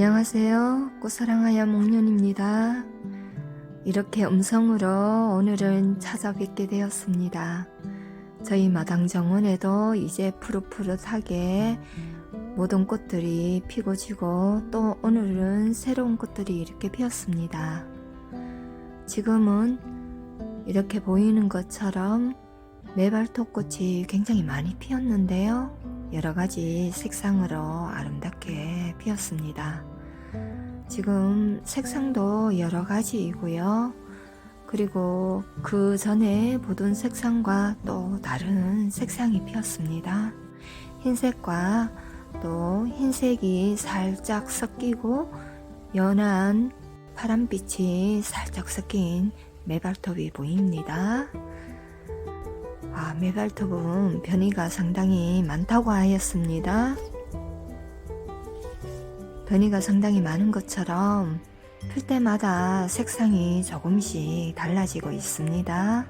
안녕하세요. 꽃사랑하야 목련입니다. 이렇게 음성으로 오늘은 찾아뵙게 되었습니다. 저희 마당 정원에도 이제 푸릇푸릇하게 모든 꽃들이 피고 지고 또 오늘은 새로운 꽃들이 이렇게 피었습니다. 지금은 이렇게 보이는 것처럼 메발톱 꽃이 굉장히 많이 피었는데요. 여러 가지 색상으로 아름답게 피었습니다. 지금 색상도 여러 가지이고요. 그리고 그 전에 보던 색상과 또 다른 색상이 피었습니다. 흰색과 또 흰색이 살짝 섞이고 연한 파란빛이 살짝 섞인 메발톱이 보입니다. 아, 메발톱은 변이가 상당히 많다고 하였습니다. 변이가 상당히 많은 것처럼 필 때마다 색상이 조금씩 달라지고 있습니다.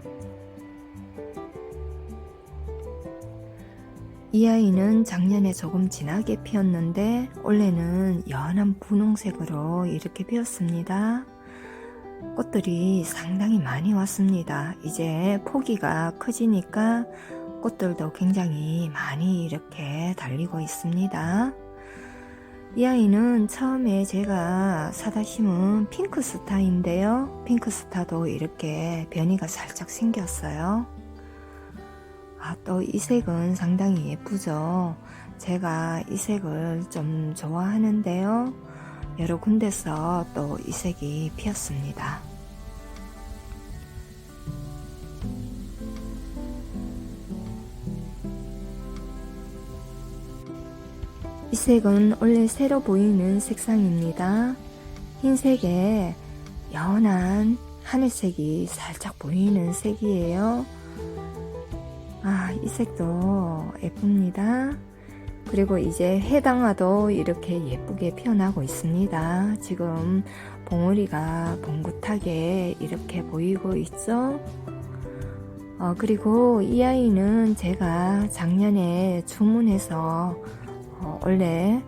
이 아이는 작년에 조금 진하게 피었는데 올해는 연한 분홍색으로 이렇게 피었습니다. 꽃들이 상당히 많이 왔습니다. 이제 포기가 커지니까 꽃들도 굉장히 많이 이렇게 달리고 있습니다. 이 아이는 처음에 제가 사다 심은 핑크스타인데요. 핑크스타도 이렇게 변이가 살짝 생겼어요. 아, 또 이 색은 상당히 예쁘죠. 제가 이 색을 좀 좋아하는데요. 여러 군데서 또 이 색이 피었습니다. 이 색은 원래 새로 보이는 색상입니다. 흰색에 연한 하늘색이 살짝 보이는 색이에요. 아, 이 색도 예쁩니다. 그리고 이제 해당화도 이렇게 예쁘게 피어나고 있습니다. 지금 봉우리가 봉긋하게 이렇게 보이고 있죠? 어, 그리고 이 아이는 제가 작년에 주문해서 어, 원래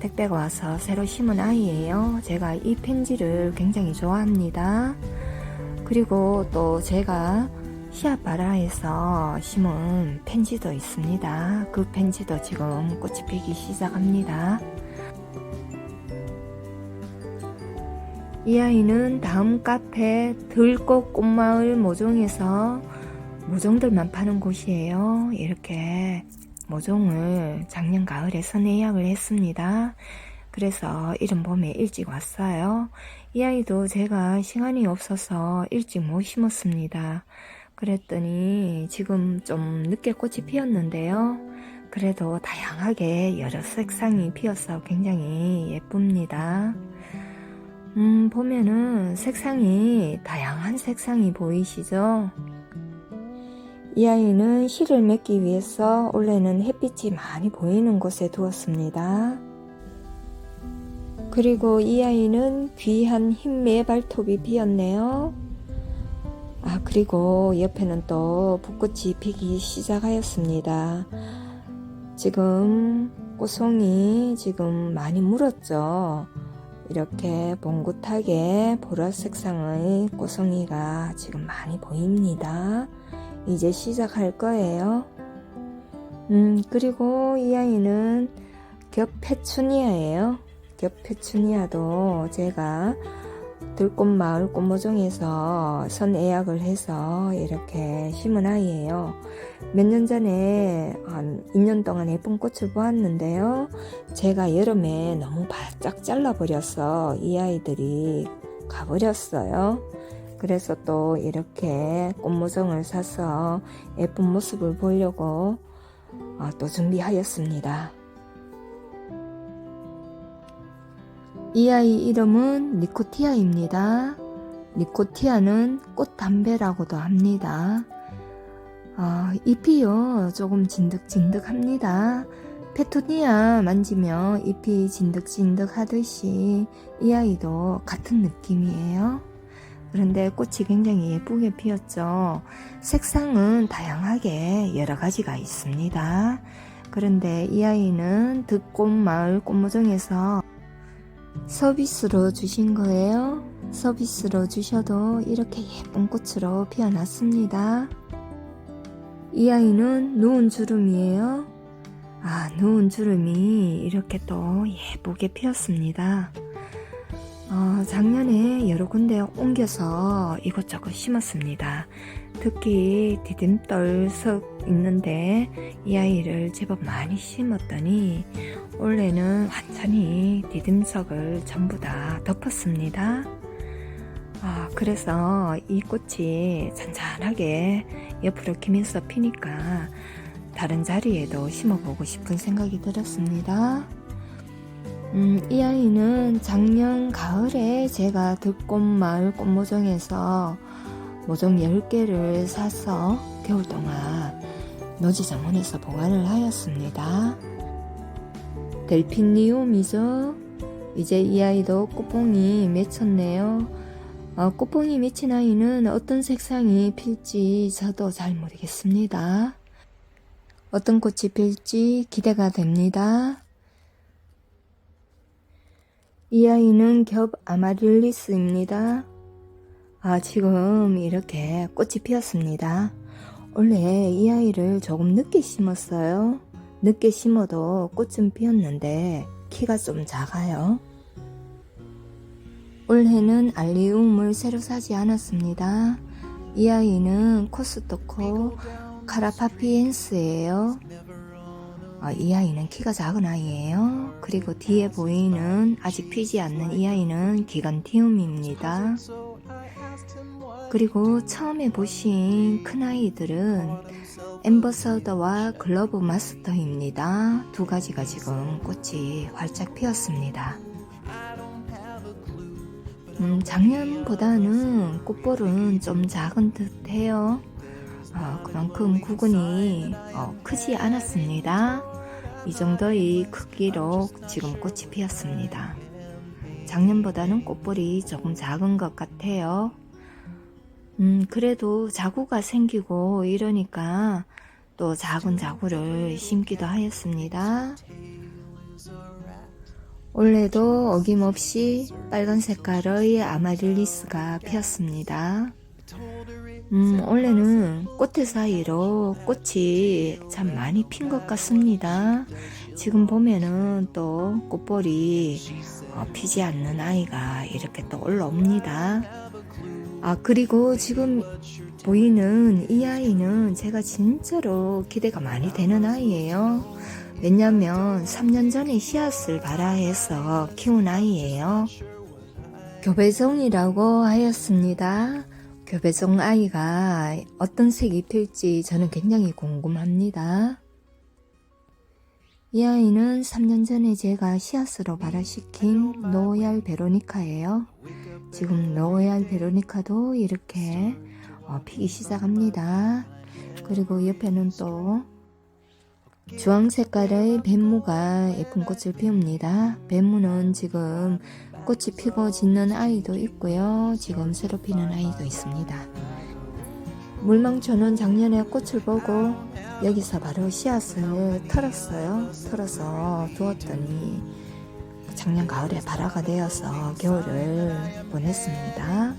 택배가 와서 새로 심은 아이예요. 제가 이 펜지를 굉장히 좋아합니다. 그리고 또 제가 시아바라에서 심은 펜지도 있습니다. 그 펜지도 지금 꽃이 피기 시작합니다. 이 아이는 다음 카페 들꽃 꽃마을 모종에서 모종들만 파는 곳이에요. 이렇게 모종을 작년 가을에 선예약을 했습니다. 그래서 이른 봄에 일찍 왔어요. 이 아이도 제가 시간이 없어서 일찍 못 심었습니다. 그랬더니 지금 좀 늦게 꽃이 피었는데요. 그래도 다양하게 여러 색상이 피어서 굉장히 예쁩니다. 음, 보면은 색상이 다양한 색상이 보이시죠? 이 아이는 실을 맺기 위해서 원래는 햇빛이 많이 보이는 곳에 두었습니다. 그리고 이 아이는 귀한 흰 매 발톱이 피었네요. 아, 그리고 옆에는 또 붓꽃이 피기 시작하였습니다. 지금 꽃송이 지금 많이 물었죠. 이렇게 봉긋하게 보라색 상의 꽃송이가 지금 많이 보입니다. 이제 시작할 거예요. 음, 그리고 이 아이는 겹 페추니아예요. 겹 페추니아도 제가 들꽃 마을 꽃모종에서 선예약을 해서 이렇게 심은 아이예요. 몇 년 전에 한 2년 동안 예쁜 꽃을 보았는데요. 제가 여름에 너무 바짝 잘라버려서 이 아이들이 가버렸어요. 그래서 또 이렇게 꽃모종을 사서 예쁜 모습을 보려고 어, 또 준비하였습니다. 이 아이 이름은 니코티아입니다. 니코티아는 꽃담배라고도 합니다. 어, 잎이요 조금 진득진득합니다. 페토니아 만지면 잎이 진득진득 하듯이 이 아이도 같은 느낌이에요. 그런데 꽃이 굉장히 예쁘게 피었죠. 색상은 다양하게 여러 가지가 있습니다. 그런데 이 아이는 듣꽃마을 꽃모종에서 서비스로 주신 거예요. 서비스로 주셔도 이렇게 예쁜 꽃으로 피어났습니다. 이 아이는 누운 주름이에요. 아, 누운 주름이 이렇게 또 예쁘게 피었습니다. 어, 작년에 여러 군데 옮겨서 이것저것 심었습니다. 특히 디딤돌 석 있는데 이 아이를 제법 많이 심었더니 올해는 완전히 디딤석을 전부 다 덮었습니다. 아, 그래서 이 꽃이 잔잔하게 옆으로 기면서 피니까 다른 자리에도 심어보고 싶은 생각이 들었습니다. 음, 이 아이는 작년 가을에 제가 들꽃마을 꽃모종에서 모종 10개를 사서 겨울 동안 노지 정원에서 보관을 하였습니다. 델핀리움이죠. 이제 이 아이도 꽃봉이 맺혔네요. 어, 꽃봉이 맺힌 아이는 어떤 색상이 필지 저도 잘 모르겠습니다. 어떤 꽃이 필지 기대가 됩니다. 이 아이는 겹 아마릴리스입니다. 아, 지금 이렇게 꽃이 피었습니다. 원래 이 아이를 조금 늦게 심었어요. 늦게 심어도 꽃은 피었는데 키가 좀 작아요. 올해는 알리움을 새로 사지 않았습니다. 이 아이는 코스토코 카라파피엔스예요. 아, 이 아이는 키가 작은 아이예요. 그리고 뒤에 보이는 아직 피지 않는 이 아이는 기간티움입니다. 그리고 처음에 보신 큰 아이들은 엠버서더와 글러브 마스터입니다. 두 가지가 지금 꽃이 활짝 피었습니다. 음, 작년보다는 꽃볼은 좀 작은 듯 해요. 어, 그만큼 구근이 어, 크지 않았습니다. 이 정도의 크기로 지금 꽃이 피었습니다. 작년보다는 꽃볼이 조금 작은 것 같아요. 음, 그래도 자구가 생기고 이러니까 또 작은 자구를 심기도 하였습니다. 올해도 어김없이 빨간 색깔의 아마릴리스가 피었습니다. 음, 원래는 꽃대 사이로 꽃이 참 많이 핀 것 같습니다. 지금 보면은 또 꽃볼이 어, 피지 않는 아이가 이렇게 또 올라옵니다. 아, 그리고 지금 보이는 이 아이는 제가 진짜로 기대가 많이 되는 아이예요. 왜냐면 3년 전에 씨앗을 발아해서 키운 아이예요. 교배종이라고 하였습니다. 교배종 아이가 어떤 색이 필지 저는 굉장히 궁금합니다. 이 아이는 3년 전에 제가 씨앗으로 발화시킨 노얄 베로니카예요. 지금 노얄 베로니카도 이렇게 어, 피기 시작합니다. 그리고 옆에는 또 주황 색깔의 뱀무가 예쁜 꽃을 피웁니다. 뱀무는 지금 꽃이 피고 짓는 아이도 있고요. 지금 새로 피는 아이도 있습니다. 물망초는 작년에 꽃을 보고 여기서 바로 씨앗을 털었어요. 털어서 두었더니 작년 가을에 발화가 되어서 겨울을 보냈습니다.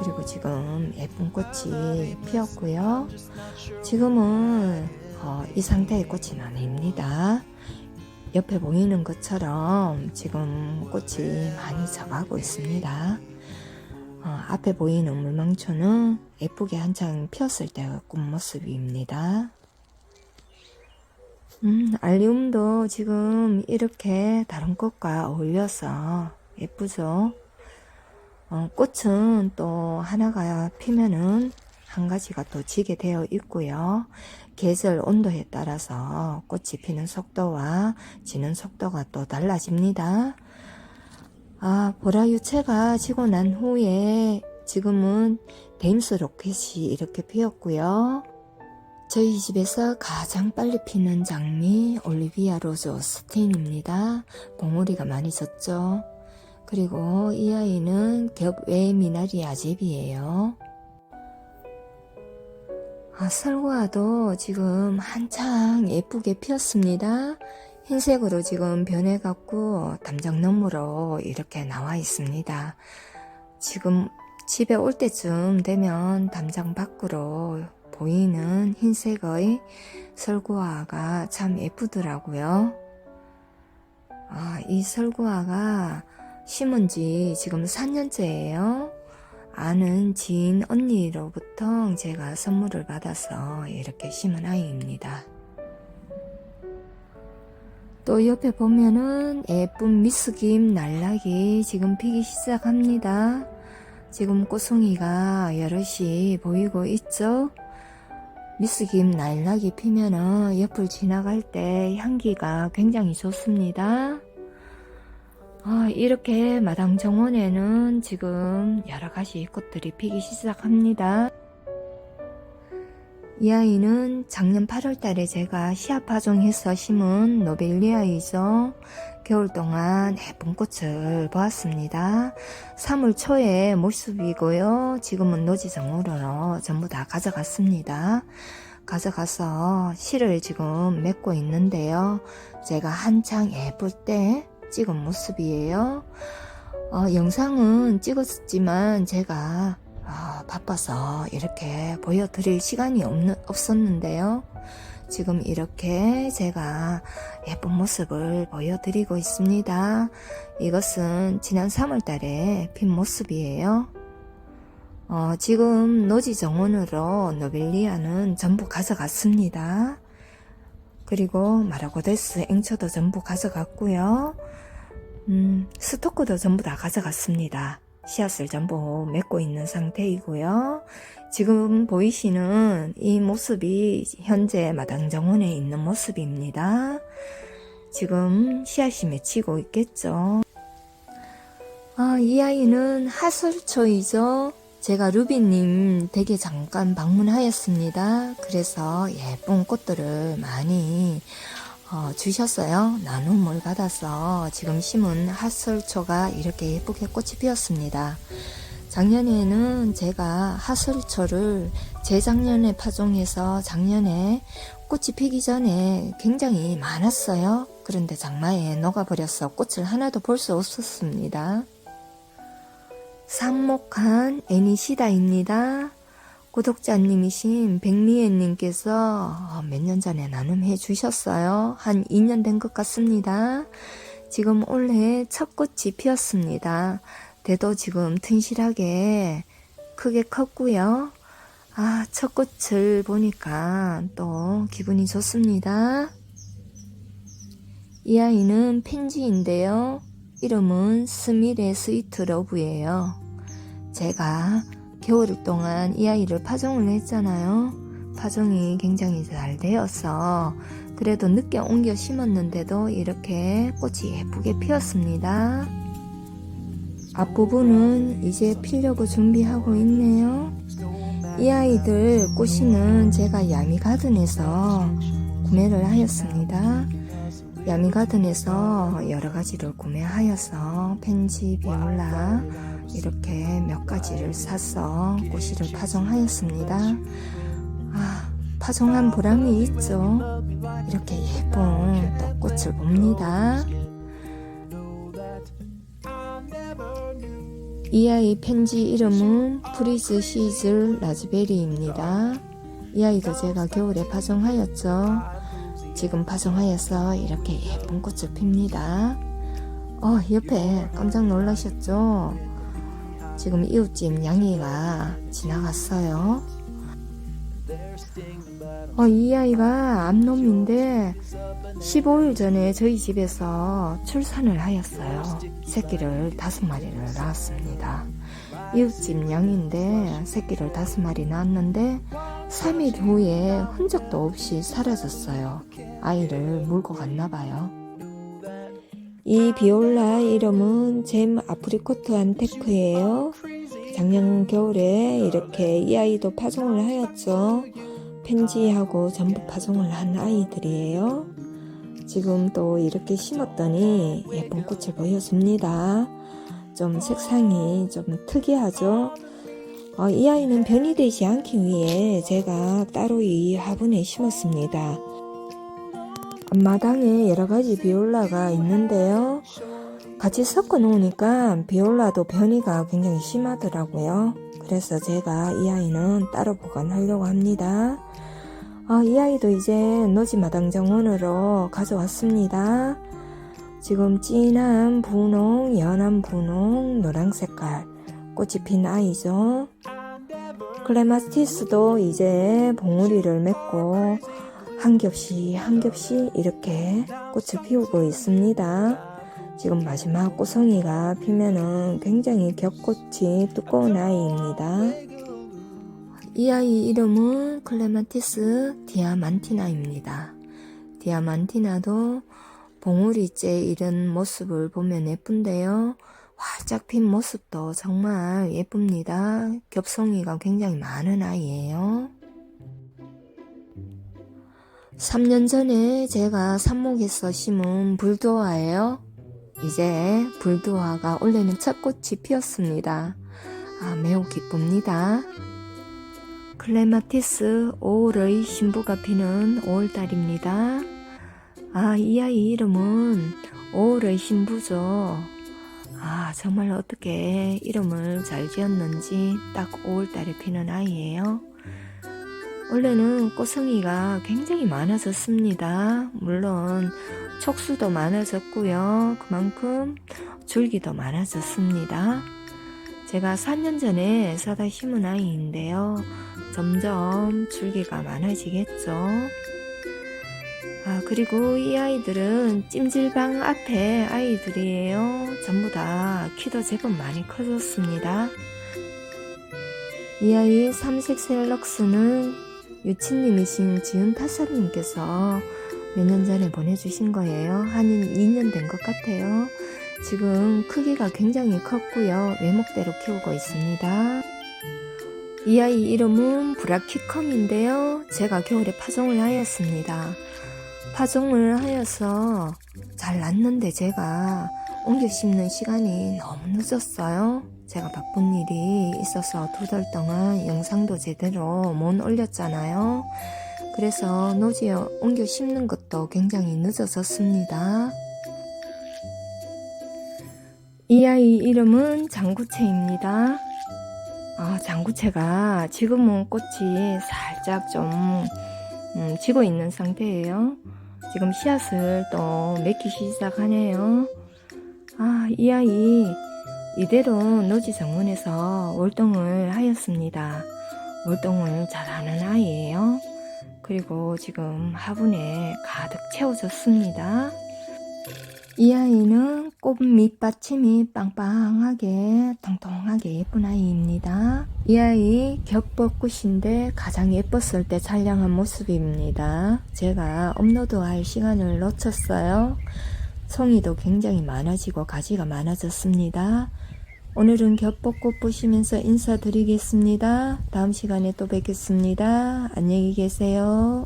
그리고 지금 예쁜 꽃이 피었고요. 지금은 어, 이 상태의 꽃은 아닙니다. 옆에 보이는 것처럼 지금 꽃이 많이 져가고 있습니다. 어, 앞에 보이는 물망초는 예쁘게 한창 피었을 때의 꽃모습입니다. 음, 알리움도 지금 이렇게 다른 꽃과 어울려서 예쁘죠? 어, 꽃은 또 하나가 피면은 한 가지가 또 지게 되어 있고요. 계절 온도에 따라서 꽃이 피는 속도와 지는 속도가 또 달라집니다. 아, 보라 유채가 지고 난 후에 지금은 데임스 로켓이 이렇게 피었고요. 저희 집에서 가장 빨리 피는 장미 올리비아 로즈 오스틴입니다. 봉우리가 많이 졌죠. 그리고 이 아이는 겹외 미나리 아집이에요. 아, 설과도 지금 한창 예쁘게 피었습니다. 흰색으로 지금 변해갖고 담장 너머로 이렇게 나와 있습니다. 지금 집에 올 때쯤 되면 담장 밖으로 보이는 흰색의 설구화가 참 예쁘더라고요. 아, 이 설구화가 심은 지 지금 4년째예요. 아는 지인 언니로부터 제가 선물을 받아서 이렇게 심은 아이입니다. 또 옆에 보면은 예쁜 미스김 날락이 지금 피기 시작합니다. 지금 꽃송이가 여럿이 보이고 있죠? 미스김 날락이 피면은 옆을 지나갈 때 향기가 굉장히 좋습니다. 아, 이렇게 마당 정원에는 지금 여러 가지 꽃들이 피기 시작합니다. 이 아이는 작년 8월 달에 제가 시합 파종해서 심은 노벨리아이죠. 겨울 동안 예쁜 꽃을 보았습니다. 3월 초에 모습이고요. 지금은 노지정으로 전부 다 가져갔습니다. 가져가서 실을 지금 맺고 있는데요. 제가 한창 예쁠 때 찍은 모습이에요. 어, 영상은 찍었지만 제가 아, 바빠서 이렇게 보여드릴 시간이 없는, 없었는데요. 지금 이렇게 제가 예쁜 모습을 보여드리고 있습니다. 이것은 지난 3월 달에 핀 모습이에요. 어, 지금 노지 정원으로 노벨리아는 전부 가져갔습니다. 그리고 마라고데스 앵처도 전부 가져갔고요. 음, 스토크도 전부 다 가져갔습니다. 씨앗을 전부 맺고 있는 상태이고요. 지금 보이시는 이 모습이 현재 마당 정원에 있는 모습입니다. 지금 씨앗이 맺히고 있겠죠. 아, 이 아이는 하설초이죠. 제가 루비님 댁에 잠깐 방문하였습니다. 그래서 예쁜 꽃들을 많이 어, 주셨어요. 나눔을 받아서 지금 심은 핫설초가 이렇게 예쁘게 꽃이 피었습니다. 작년에는 제가 핫설초를 재작년에 파종해서 작년에 꽃이 피기 전에 굉장히 많았어요. 그런데 장마에 녹아버려서 꽃을 하나도 볼 수 없었습니다. 삽목한 애니시다입니다. 구독자님이신 백리애님께서 몇 년 전에 나눔해 주셨어요. 한 2년 된 것 같습니다. 지금 올해 첫 꽃이 피었습니다. 대도 지금 튼실하게 크게 컸고요. 아, 첫 꽃을 보니까 또 기분이 좋습니다. 이 아이는 펜지인데요. 이름은 스미레 스위트 러브예요. 제가 겨울 동안 이 아이를 파종을 했잖아요. 파종이 굉장히 잘 되어서 그래도 늦게 옮겨 심었는데도 이렇게 꽃이 예쁘게 피었습니다. 앞부분은 이제 피려고 준비하고 있네요. 이 아이들 꽃이는 제가 야미가든에서 구매를 하였습니다. 야미가든에서 여러 가지를 구매하여서 펜지, 비올라 이렇게 몇 가지를 사서 꽃이를 파종하였습니다. 아, 파종한 보람이 있죠. 이렇게 예쁜 또 꽃을 봅니다. 이 아이 펜지 이름은 프리즈 시즐 라즈베리입니다. 이 아이도 제가 겨울에 파종하였죠. 지금 파종하여서 이렇게 예쁜 꽃을 핍니다. 어, 옆에 깜짝 놀라셨죠? 지금 이웃집 양이가 지나갔어요. 어, 이 아이가 암놈인데 15일 전에 저희 집에서 출산을 하였어요. 새끼를 다섯 마리를 낳았습니다. 이웃집 양인데 새끼를 다섯 마리 낳았는데 3일 후에 흔적도 없이 사라졌어요. 아이를 물고 갔나 봐요. 이 비올라 이름은 잼 아프리코트 안테크예요. 작년 겨울에 이렇게 이 아이도 파종을 하였죠. 펜지하고 전부 파종을 한 아이들이에요. 지금 또 이렇게 심었더니 예쁜 꽃을 보여줍니다. 좀 색상이 좀 특이하죠. 어, 이 아이는 변이 되지 않기 위해 제가 따로 이 화분에 심었습니다. 앞마당에 여러 가지 비올라가 있는데요. 같이 섞어 놓으니까 비올라도 변이가 굉장히 심하더라고요. 그래서 제가 이 아이는 따로 보관하려고 합니다. 아, 이 아이도 이제 노지 마당 정원으로 가져왔습니다. 지금 진한 분홍, 연한 분홍, 노랑 색깔 꽃이 핀 아이죠. 클레마티스도 이제 봉우리를 맺고 한 겹씩 한 겹씩 이렇게 꽃을 피우고 있습니다. 지금 마지막 꽃송이가 피면은 굉장히 겹꽃이 두꺼운 아이입니다. 이 아이 이름은 클레마티스 디아만티나입니다. 디아만티나도 봉우리째 이런 모습을 보면 예쁜데요. 활짝 핀 모습도 정말 예쁩니다. 겹송이가 굉장히 많은 아이예요. 3년 전에 제가 삽목에서 심은 불도화예요. 이제 불도화가 올해는 첫 꽃이 피었습니다. 아, 매우 기쁩니다. 클레마티스 5월의 신부가 피는 5월달입니다. 아, 이 아이 이름은 5월의 신부죠. 아, 정말 어떻게 이름을 잘 지었는지 딱 5월달에 피는 아이예요. 원래는 꽃송이가 굉장히 많아졌습니다. 물론 촉수도 많아졌고요. 그만큼 줄기도 많아졌습니다. 제가 4년 전에 사다 심은 아이인데요. 점점 줄기가 많아지겠죠. 아, 그리고 이 아이들은 찜질방 앞에 아이들이에요. 전부 다 키도 제법 많이 커졌습니다. 이 아이 삼색 셀럭스는 유치님이신 지은 타사님께서 몇 년 전에 보내주신 거예요. 한 2년 된 것 같아요. 지금 크기가 굉장히 컸고요. 외목대로 키우고 있습니다. 이 아이 이름은 브라키컴인데요. 제가 겨울에 파종을 하였습니다. 파종을 하여서 잘 났는데 제가 옮겨 심는 시간이 너무 늦었어요. 제가 바쁜 일이 있어서 두 달 동안 영상도 제대로 못 올렸잖아요. 그래서 노지에 옮겨 심는 것도 굉장히 늦어졌습니다. 이 아이 이름은 장구채입니다. 아, 장구채가 지금은 꽃이 살짝 좀 음, 지고 있는 상태예요. 지금 씨앗을 또 맺기 시작하네요. 아, 이 아이 이대로 노지 정원에서 월동을 하였습니다. 월동을 잘하는 아이예요. 그리고 지금 화분에 가득 채워졌습니다. 이 아이는 꽃 밑받침이 빵빵하게 통통하게 예쁜 아이입니다. 이 아이 겹벚꽃인데 가장 예뻤을 때 촬영한 모습입니다. 제가 업로드할 시간을 놓쳤어요. 송이도 굉장히 많아지고 가지가 많아졌습니다. 오늘은 겹벚꽃 보시면서 인사드리겠습니다. 다음 시간에 또 뵙겠습니다. 안녕히 계세요.